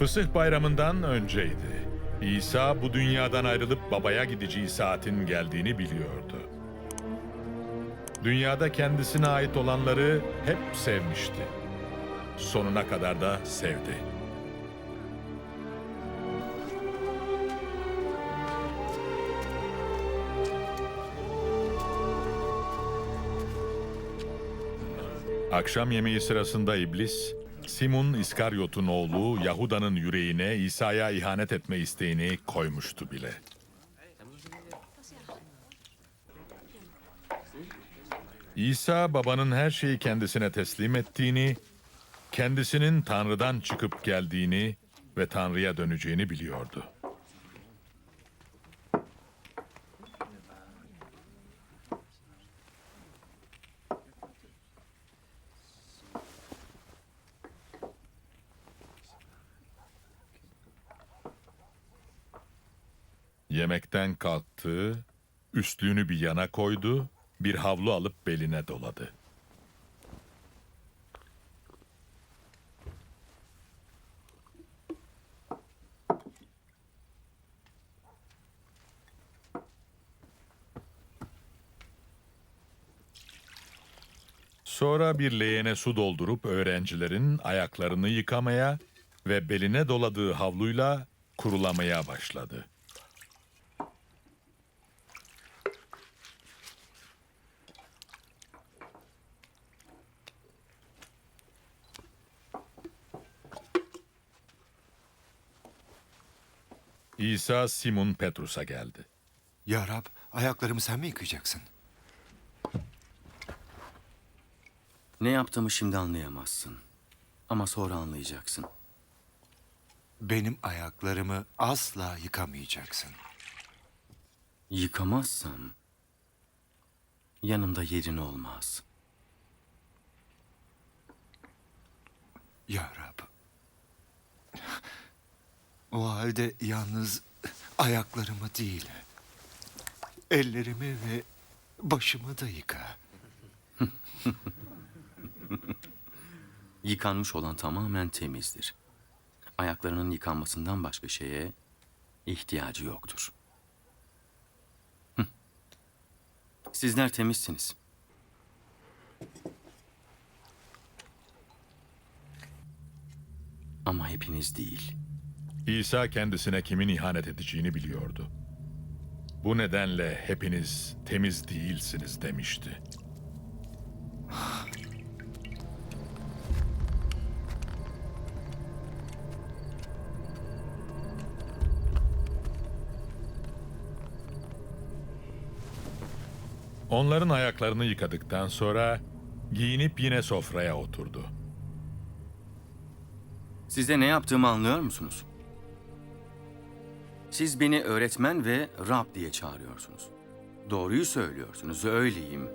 Fısıh bayramından önceydi. İsa bu dünyadan ayrılıp babaya gideceği saatin geldiğini biliyordu. Dünyada kendisine ait olanları hep sevmişti. Sonuna kadar da sevdi. Akşam yemeği sırasında iblis, Simon İskaryot'un oğlu Yahuda'nın yüreğine İsa'ya ihanet etme isteğini koymuştu bile. İsa babanın her şeyi kendisine teslim ettiğini, kendisinin Tanrı'dan çıkıp geldiğini ve Tanrı'ya döneceğini biliyordu. Yemekten kalktı, üstlüğünü bir yana koydu, bir havlu alıp beline doladı. Sonra bir leğene su doldurup öğrencilerin ayaklarını yıkamaya ve beline doladığı havluyla kurulamaya başladı. İsa Simon Petrus'a geldi. Ya Rab, ayaklarımı sen mi yıkayacaksın? Ne yaptığımı şimdi anlayamazsın. Ama sonra anlayacaksın. Benim ayaklarımı asla yıkamayacaksın. Yıkamazsam yanımda yerin olmaz. Ya Rab. O halde yalnız ayaklarımı değil, ellerimi ve başımı da yıka. Yıkanmış olan tamamen temizdir. Ayaklarının yıkanmasından başka şeye ihtiyacı yoktur. Sizler temizsiniz. Ama hepiniz değil. İsa kendisine kimin ihanet edeceğini biliyordu. Bu nedenle hepiniz temiz değilsiniz demişti. Onların ayaklarını yıkadıktan sonra giyinip yine sofraya oturdu. Size ne yaptığımı anlıyor musunuz? Siz beni öğretmen ve Rab diye çağırıyorsunuz. Doğruyu söylüyorsunuz, öyleyim.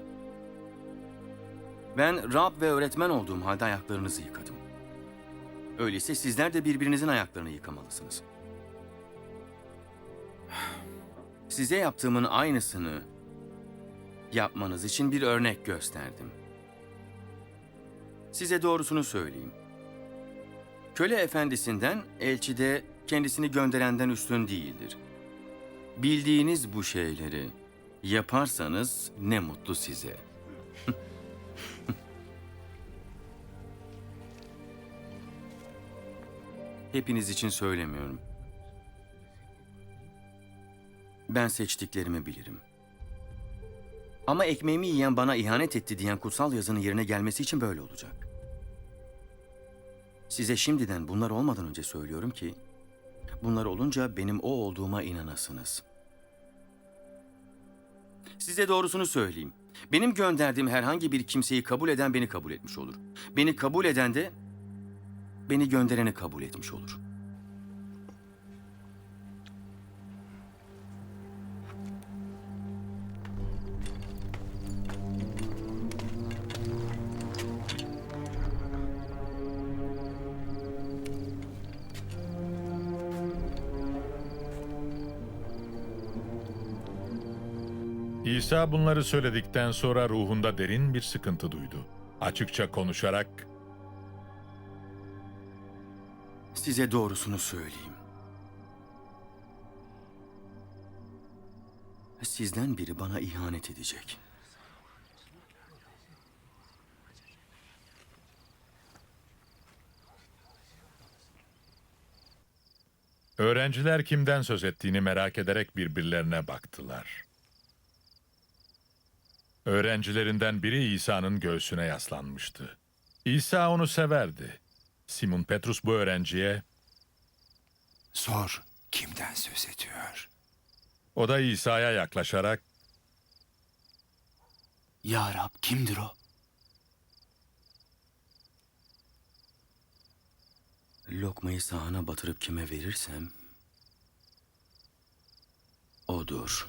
Ben Rab ve öğretmen olduğum halde ayaklarınızı yıkadım. Öyleyse sizler de birbirinizin ayaklarını yıkamalısınız. Size yaptığımın aynısını yapmanız için bir örnek gösterdim. Size doğrusunu söyleyeyim. Köle efendisinden, elçi de kendisini gönderenden üstün değildir. Bildiğiniz bu şeyleri yaparsanız ne mutlu size. Hepiniz için söylemiyorum. Ben seçtiklerimi bilirim. Ama ekmeğimi yiyen bana ihanet etti diyen kutsal yazının yerine gelmesi için böyle olacak. Size şimdiden bunlar olmadan önce söylüyorum ki, bunlar olunca benim o olduğuma inanasınız. Size doğrusunu söyleyeyim. Benim gönderdiğim herhangi bir kimseyi kabul eden beni kabul etmiş olur. Beni kabul eden de beni göndereni kabul etmiş olur. İsa bunları söyledikten sonra ruhunda derin bir sıkıntı duydu. Açıkça konuşarak Size doğrusunu söyleyeyim. Sizden biri bana ihanet edecek. Öğrenciler kimden söz ettiğini merak ederek birbirlerine baktılar. Öğrencilerinden biri İsa'nın göğsüne yaslanmıştı. İsa onu severdi. Simon Petrus bu öğrenciye, Sor kimden söz ediyor? o da İsa'ya yaklaşarak Ya Rab kimdir o? Lokmayı sahana batırıp kime verirsem odur.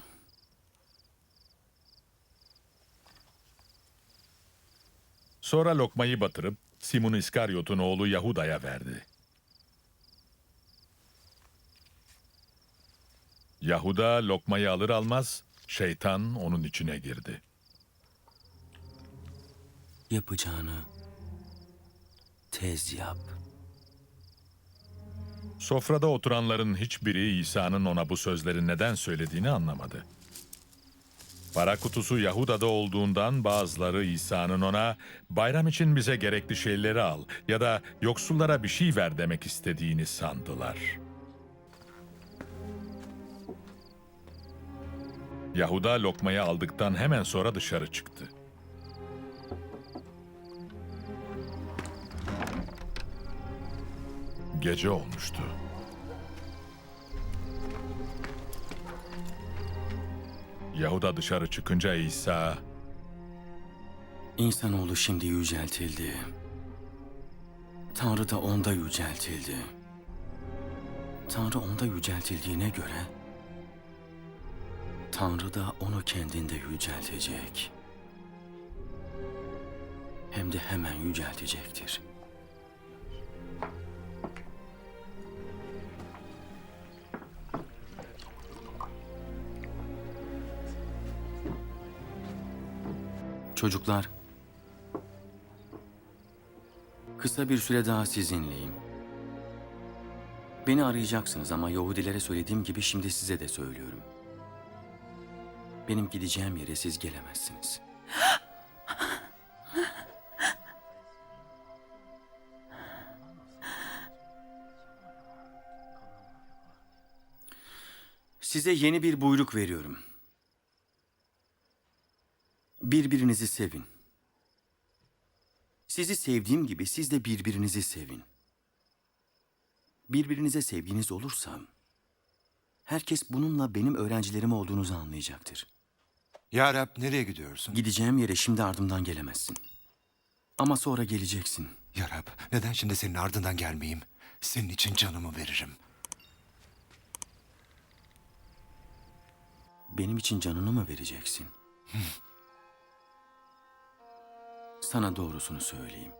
Sonra lokmayı batırıp Simon İskaryot'un oğlu Yahuda'ya verdi. Yahuda lokmayı alır almaz şeytan onun içine girdi. Yapacağını tez yap. Sofrada oturanların hiçbiri İsa'nın ona bu sözleri neden söylediğini anlamadı. Para kutusu Yahuda'da olduğundan bazıları İsa'nın ona bayram için bize gerekli şeyleri al ya da yoksullara bir şey ver demek istediğini sandılar. Yahuda lokmayı aldıktan hemen sonra dışarı çıktı. Gece olmuştu. Yahuda dışarı çıkınca İsa, İnsanoğlu şimdi yüceltildi. Tanrı da onda yüceltildi. Tanrı onda yüceltildiğine göre Tanrı da onu kendinde yüceltecek. Hem de hemen yüceltecektir. Çocuklar, kısa bir süre daha sizinleyim. Beni arayacaksınız ama Yahudilere söylediğim gibi şimdi size de söylüyorum. Benim gideceğim yere siz gelemezsiniz. Size yeni bir buyruk veriyorum. Birbirinizi sevin. Sizi sevdiğim gibi siz de birbirinizi sevin. Birbirinize sevginiz olursa herkes bununla benim öğrencilerim olduğunuzu anlayacaktır. Ya Rab nereye gidiyorsun? Gideceğim yere şimdi ardımdan gelemezsin. Ama sonra geleceksin. Ya Rab neden şimdi senin ardından gelmeyeyim? Senin için canımı veririm. Benim için canını mı vereceksin? Sana doğrusunu söyleyeyim.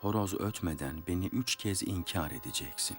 Horoz ötmeden beni üç kez inkar edeceksin.